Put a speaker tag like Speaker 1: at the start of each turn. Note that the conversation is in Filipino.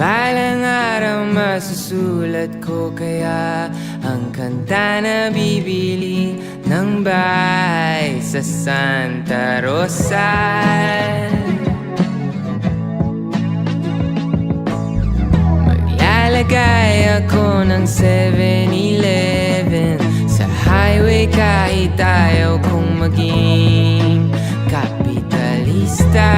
Speaker 1: Balang araw masusulat ko kaya Ang kanta na bibili ng bahay sa Santa Rosa. Maglalagay ako ng 7-Eleven Sa highway kahit ayaw kong maging kapitalista.